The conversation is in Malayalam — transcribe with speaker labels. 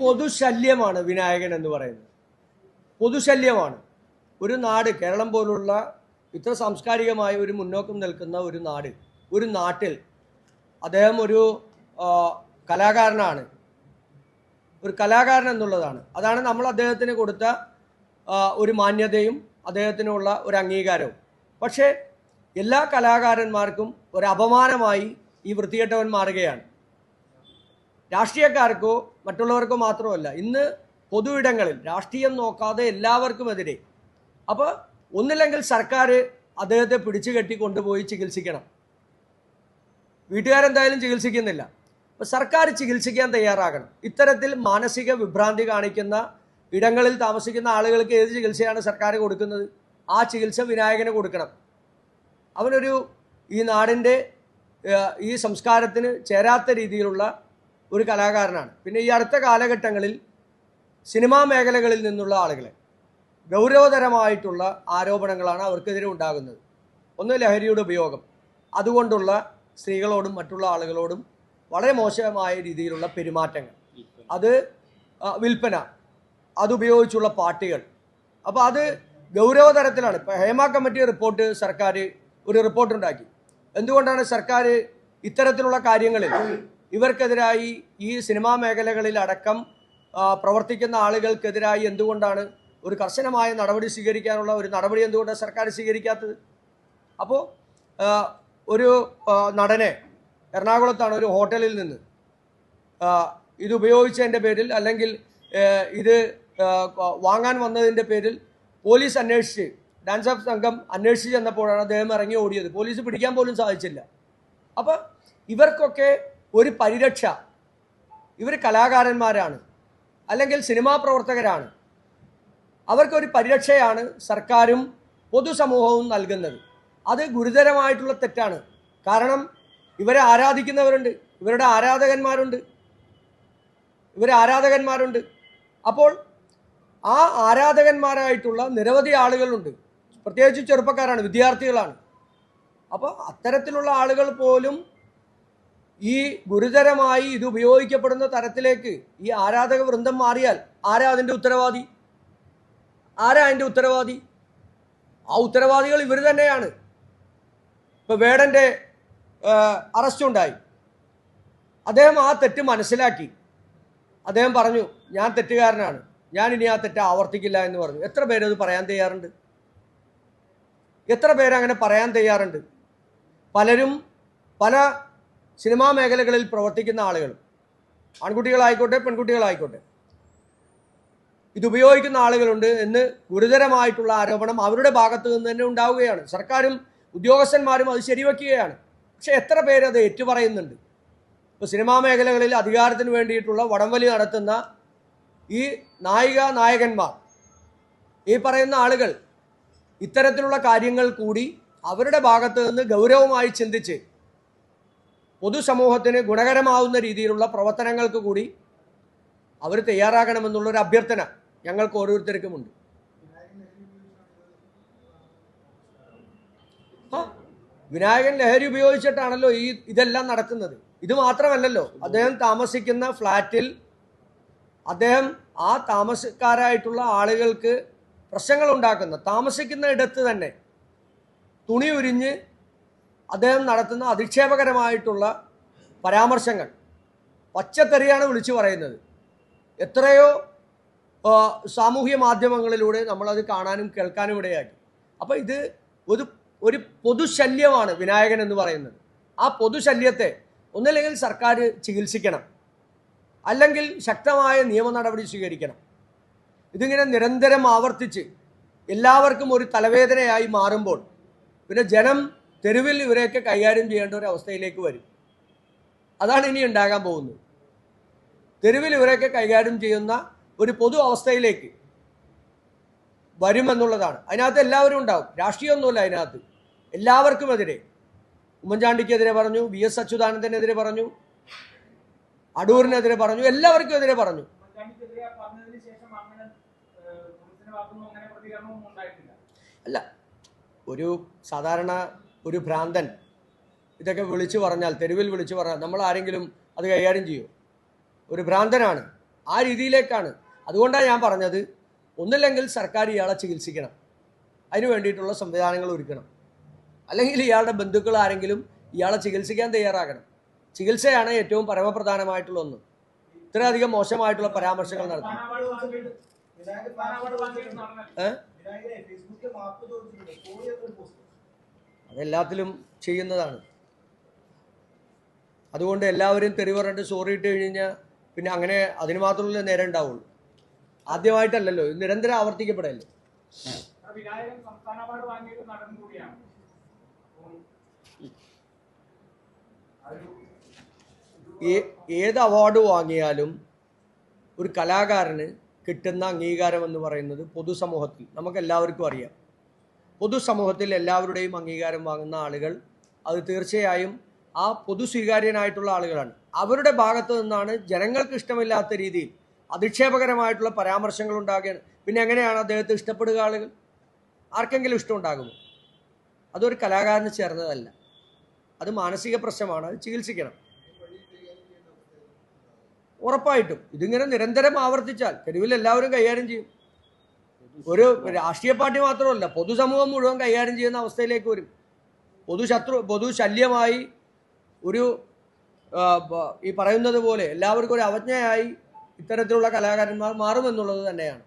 Speaker 1: പൊതുശല്യമാണ് വിനായകൻ എന്ന് പറയുന്നത്. പൊതുശല്യമാണ്. ഒരു നാട് കേരളം പോലുള്ള ഇത്ര സാംസ്കാരികമായ ഒരു മുന്നോക്കം നിൽക്കുന്ന ഒരു നാട് ഒരു നാട്ടിൽ അദ്ദേഹം ഒരു കലാകാരനാണ്. ഒരു കലാകാരൻ എന്നുള്ളതാണ്. അതാണ് നമ്മൾ അദ്ദേഹത്തിന് കൊടുത്ത ഒരു മാന്യതയും അദ്ദേഹത്തിനുള്ള ഒരു അംഗീകാരവും. പക്ഷേ എല്ലാ കലാകാരന്മാർക്കും ഒരു അപമാനമായി ഈ വൃത്തികെട്ടവൻ മാറുകയാണ്. രാഷ്ട്രീയക്കാർക്കോ മറ്റുള്ളവർക്കോ മാത്രമല്ല ഇന്ന് പൊതു ഇടങ്ങളിൽ രാഷ്ട്രീയം നോക്കാതെ എല്ലാവർക്കുമെതിരെ. അപ്പോൾ ഒന്നില്ലെങ്കിൽ സർക്കാർ അദ്ദേഹത്തെ പിടിച്ചു കെട്ടി കൊണ്ടുപോയി ചികിത്സിക്കണം. വീട്ടുകാരെന്തായാലും ചികിത്സിക്കുന്നില്ല. അപ്പോൾ സർക്കാർ ചികിത്സിക്കാൻ തയ്യാറാകണം. ഇത്തരത്തിൽ മാനസിക വിഭ്രാന്തി കാണിക്കുന്ന ഇടങ്ങളിൽ താമസിക്കുന്ന ആളുകൾക്ക് ഏത് ചികിത്സയാണ് സർക്കാർ കൊടുക്കുന്നത്? ആ ചികിത്സ വിനായകന് കൊടുക്കണം. അവനൊരു ഈ നാടിന്റെ ഈ സംസ്കാരത്തിന് ചേരാത്ത രീതിയിലുള്ള ഒരു കലാകാരനാണ്. പിന്നെ ഈ അടുത്ത കാലഘട്ടങ്ങളിൽ സിനിമാ മേഖലകളിൽ നിന്നുള്ള ആളുകളെ ഗൗരവതരമായിട്ടുള്ള ആരോപണങ്ങളാണ് അവർക്കെതിരെ ഉണ്ടാകുന്നത്. ഒന്ന് ലഹരിയുടെ ഉപയോഗം. അതുകൊണ്ടുള്ള സ്ത്രീകളോടും മറ്റുള്ള ആളുകളോടും വളരെ മോശമായ രീതിയിലുള്ള പെരുമാറ്റങ്ങൾ. അത് വിൽപ്പന. അതുപയോഗിച്ചുള്ള പാർട്ടികൾ. അപ്പോൾ അത് ഗൗരവതരത്തിലാണ്. ഇപ്പോൾ ഹേമ കമ്മിറ്റി റിപ്പോർട്ട് സർക്കാർ ഒരു റിപ്പോർട്ടുണ്ടാക്കി. എന്തുകൊണ്ടാണ് സർക്കാർ ഇത്തരത്തിലുള്ള കാര്യങ്ങളിൽ ഇവർക്കെതിരായി ഈ സിനിമാ മേഖലകളിൽ അടക്കം പ്രവർത്തിക്കുന്ന ആളുകൾക്കെതിരായി എന്തുകൊണ്ടാണ് ഒരു കർശനമായ നടപടി സ്വീകരിക്കാനുള്ള ഒരു നടപടി എന്തുകൊണ്ടാണ് സർക്കാർ സ്വീകരിക്കാത്തത്? അപ്പോൾ ഒരു നടനെ എറണാകുളത്താണ് ഒരു ഹോട്ടലിൽ നിന്ന് ഇതുപയോഗിച്ചതിന്റെ പേരിൽ അല്ലെങ്കിൽ ഇത് വാങ്ങാൻ വന്നതിന്റെ പേരിൽ പോലീസ് അന്വേഷിച്ച് ഡാൻസ് ഓഫ് സംഘം അന്വേഷിച്ച് ചെന്നപ്പോഴാണ് അദ്ദേഹം ഇറങ്ങി ഓടിയത്. പോലീസ് പിടിക്കാൻ പോലും സാധിച്ചില്ല. അപ്പോൾ ഇവർക്കൊക്കെ ഒരു പരിരക്ഷ. ഇവർ കലാകാരന്മാരാണ്. അല്ലെങ്കിൽ സിനിമാ പ്രവർത്തകരാണ്. അവർക്കൊരു പരിരക്ഷയാണ് സർക്കാരും പൊതുസമൂഹവും നൽകുന്നത്. അത് ഗുരുതരമായിട്ടുള്ള തെറ്റാണ്. കാരണം ഇവരെ ആരാധിക്കുന്നവരുണ്ട്. ഇവരുടെ ആരാധകന്മാരുണ്ട്. ഇവരെ ആരാധകന്മാരുണ്ട്. അപ്പോൾ ആ ആരാധകന്മാരായിട്ടുള്ള നിരവധി ആളുകളുണ്ട്. പ്രത്യേകിച്ച് ചെറുപ്പക്കാരാണ് വിദ്യാർത്ഥികളാണ്. അപ്പോൾ അത്തരത്തിലുള്ള ആളുകൾ പോലും ഈ ഗുരുതരമായി ഇത് ഉപയോഗിക്കപ്പെടുന്ന തരത്തിലേക്ക് ഈ ആരാധക വൃന്ദം മാറിയാൽ ആരാ അതിന്റെ ഉത്തരവാദി? ആരാ അതിന്റെ ഉത്തരവാദി? ആ ഉത്തരവാദികൾ ഇവർ തന്നെയാണ്. ഇപ്പോൾ വേടന്റെ അറസ്റ്റ് ഉണ്ടായി. അദ്ദേഹം ആ തെറ്റ് മനസ്സിലാക്കി. അദ്ദേഹം പറഞ്ഞു ഞാൻ തെറ്റുകാരനാണ്. ഞാൻ ഇനി ആ തെറ്റ് ആവർത്തിക്കില്ല എന്ന് പറഞ്ഞു. എത്ര പേരത് പറയാൻ തയ്യാറുണ്ട്? എത്ര പേരങ്ങനെ പറയാൻ തയ്യാറുണ്ട്? പലരും പല സിനിമാ മേഖലകളിൽ പ്രവർത്തിക്കുന്ന ആളുകൾ. ആൺകുട്ടികളായിക്കോട്ടെ പെൺകുട്ടികളായിക്കോട്ടെ. ഇതുപയോഗിക്കുന്ന ആളുകളുണ്ട് എന്ന് ഗുരുതരമായിട്ടുള്ള ആരോപണം അവരുടെ ഭാഗത്ത് നിന്ന് തന്നെ ഉണ്ടാവുകയാണ്. സർക്കാരും ഉദ്യോഗസ്ഥന്മാരും അത് ശരിവെക്കുകയാണ്. പക്ഷെ എത്ര പേര് അത് ഏറ്റുപറയുന്നുണ്ട്? ഇപ്പോൾ സിനിമാ മേഖലകളിൽ അധികാരത്തിന് വേണ്ടിയിട്ടുള്ള വടംവലി നടത്തുന്ന ഈ നായിക നായകന്മാർ ഈ പറയുന്ന ആളുകൾ ഇത്തരത്തിലുള്ള കാര്യങ്ങൾ കൂടി അവരുടെ ഭാഗത്ത് നിന്ന് ഗൗരവമായി ചിന്തിച്ച് പൊതുസമൂഹത്തിന് ഗുണകരമാവുന്ന രീതിയിലുള്ള പ്രവർത്തനങ്ങൾക്ക് കൂടി അവർ തയ്യാറാകണമെന്നുള്ളൊരു അഭ്യർത്ഥന ഞങ്ങൾക്ക് ഓരോരുത്തർക്കുമുണ്ട്. വിനായകൻ ലഹരി ഉപയോഗിച്ചിട്ടാണല്ലോ ഈ ഇതെല്ലാം നടക്കുന്നത്. ഇത് മാത്രമല്ലല്ലോ അദ്ദേഹം താമസിക്കുന്ന ഫ്ലാറ്റിൽ അദ്ദേഹം ആ താമസക്കാരായിട്ടുള്ള ആളുകൾക്ക് പ്രശ്നങ്ങൾ ഉണ്ടാക്കുന്ന താമസിക്കുന്ന ഇടത്ത് തന്നെ തുണി ഉരിഞ്ഞ് അദ്ദേഹം നടത്തുന്ന അധിക്ഷേപകരമായിട്ടുള്ള പരാമർശങ്ങൾ. പച്ചത്തെറിയാണ് വിളിച്ചു പറയുന്നത്. എത്രയോ സാമൂഹ്യ മാധ്യമങ്ങളിലൂടെ നമ്മളത് കാണാനും കേൾക്കാനും ഇടയാക്കി. അപ്പോൾ ഇത് ഒരു ഒരു പൊതുശല്യമാണ് വിനായകൻ എന്ന് പറയുന്നത്. ആ പൊതുശല്യത്തെ ഒന്നില്ലെങ്കിൽ സർക്കാർ ചികിത്സിക്കണം. അല്ലെങ്കിൽ ശക്തമായ നിയമ നടപടി സ്വീകരിക്കണം. ഇതിങ്ങനെ നിരന്തരം ആവർത്തിച്ച് എല്ലാവർക്കും ഒരു തലവേദനയായി മാറുമ്പോൾ പിന്നെ ജനം തെരുവിൽ ഇവരെയൊക്കെ കൈകാര്യം ചെയ്യേണ്ട ഒരു അവസ്ഥയിലേക്ക് വരും. അതാണ് ഇനി ഉണ്ടാകാൻ പോകുന്നത്. തെരുവിൽ ഇവരെയൊക്കെ കൈകാര്യം ചെയ്യുന്ന ഒരു പൊതു അവസ്ഥയിലേക്ക് വരുമെന്നുള്ളതാണ്. അതിനകത്ത് എല്ലാവരും ഉണ്ടാവും. രാഷ്ട്രീയമൊന്നുമില്ല അതിനകത്ത്. എല്ലാവർക്കുമെതിരെ. ഉമ്മൻചാണ്ടിക്കെതിരെ പറഞ്ഞു വി എസ് അച്യുതാനന്ദനെതിരെ പറഞ്ഞു അടൂരിനെതിരെ പറഞ്ഞു എല്ലാവർക്കും എതിരെ പറഞ്ഞു അല്ല ഒരു സാധാരണ ഒരു ഭ്രാന്തൻ. ഇതൊക്കെ വിളിച്ചു പറഞ്ഞാൽ തെരുവിൽ വിളിച്ചു പറഞ്ഞാൽ നമ്മൾ ആരെങ്കിലും അത് കൈകാര്യം ചെയ്യുമോ ഒരു ഭ്രാന്തനാണ്. ആ രീതിയിലേക്കാണ്. അതുകൊണ്ടാണ് ഞാൻ പറഞ്ഞത് ഒന്നില്ലെങ്കിൽ സർക്കാർ ഇയാളെ ചികിത്സിക്കണം. അതിന് വേണ്ടിയിട്ടുള്ള സംവിധാനങ്ങൾ ഒരുക്കണം. അല്ലെങ്കിൽ ഇയാളുടെ ബന്ധുക്കൾ ആരെങ്കിലും ഇയാളെ ചികിത്സിക്കാൻ തയ്യാറാകണം. ചികിത്സയാണ് ഏറ്റവും പരമപ്രധാനമായിട്ടുള്ള ഒന്ന്. ഇത്രയധികം മോശമായിട്ടുള്ള പരാമർശങ്ങൾ
Speaker 2: നടത്തണം
Speaker 1: ഏഹ് അതെല്ലാത്തിലും ചെയ്യുന്നതാണ്. അതുകൊണ്ട് എല്ലാവരും തെറി പറഞ്ഞിട്ട് സോറി ഇട്ട് കഴിഞ്ഞാൽ പിന്നെ അങ്ങനെ അതിന് മാത്രമല്ലേ നേരം ഉണ്ടാവുള്ളൂ. ആദ്യമായിട്ടല്ലല്ലോ നിരന്തരം ആവർത്തിക്കപ്പെടല്ലേ? ഏത് അവാർഡ് വാങ്ങിയാലും ഒരു കലാകാരന് കിട്ടുന്ന അംഗീകാരം എന്ന് പറയുന്നത് പൊതുസമൂഹത്തിൽ നമുക്ക് എല്ലാവർക്കും അറിയാം. പൊതുസമൂഹത്തിൽ എല്ലാവരുടെയും അംഗീകാരം വാങ്ങുന്ന ആളുകൾ അത് തീർച്ചയായും ആ പൊതു സ്വീകാര്യനായിട്ടുള്ള ആളുകളാണ്. അവരുടെ ഭാഗത്തു നിന്നാണ് ജനങ്ങൾക്ക് ഇഷ്ടമില്ലാത്ത രീതിയിൽ അധിക്ഷേപകരമായിട്ടുള്ള പരാമർശങ്ങൾ ഉണ്ടാകുകയാണ്. പിന്നെ എങ്ങനെയാണ് അദ്ദേഹത്തെ ഇഷ്ടപ്പെടുക ആളുകൾ? ആർക്കെങ്കിലും ഇഷ്ടമുണ്ടാകുമോ? അതൊരു കലാകാരന് ചേർന്നതല്ല. അത് മാനസിക പ്രശ്നമാണ്. അത് ചികിത്സിക്കണം. ഉറപ്പായിട്ടും ഇതിങ്ങനെ നിരന്തരം ആവർത്തിച്ചാൽ തെരുവിൽ എല്ലാവരും കൈകാര്യം ചെയ്യും. ഒരു രാഷ്ട്രീയ പാർട്ടി മാത്രമല്ല പൊതുസമൂഹം മുഴുവൻ കൈകാര്യം ചെയ്യുന്ന അവസ്ഥയിലേക്ക് വരും. പൊതുശത്രു പൊതുശല്യമായി ഒരു ഈ പറയുന്നത് പോലെ എല്ലാവർക്കും ഒരു അവജ്ഞയായി ഇത്തരത്തിലുള്ള കലാകാരന്മാർ മാറുമെന്നുള്ളത് തന്നെയാണ്.